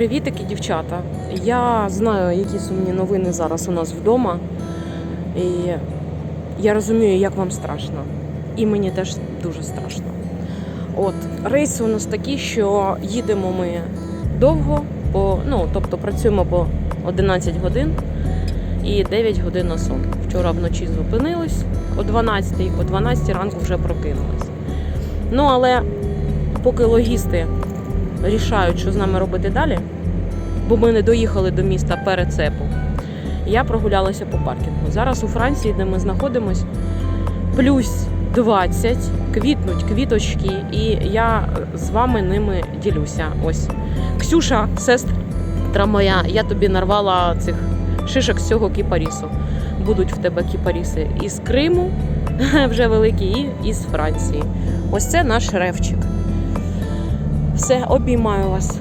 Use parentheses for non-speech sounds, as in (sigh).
Привітики, дівчата. Я знаю, які сумні новини зараз у нас вдома. І я розумію, як вам страшно. І мені теж дуже страшно. От, рейси у нас такі, що їдемо ми довго, по, ну, тобто працюємо по 11 годин і 9 годин на сон. Вчора вночі зупинились о 12, о 12 ранку вже прокинулись. Ну, але поки логісти рішають, що з нами робити далі, бо ми не доїхали до міста перецепу. Я прогулялася по паркінгу. Зараз у Франції, де ми знаходимось, плюс 20, квітнуть квіточки, і я з вами ними ділюся. Ось Ксюша, сестра моя, я тобі нарвала цих шишок з цього кіпарісу. Будуть в тебе кіпаріси із Криму, (laughs) вже великі, і із Франції. Ось це наш ревчик. Все, обіймаю вас.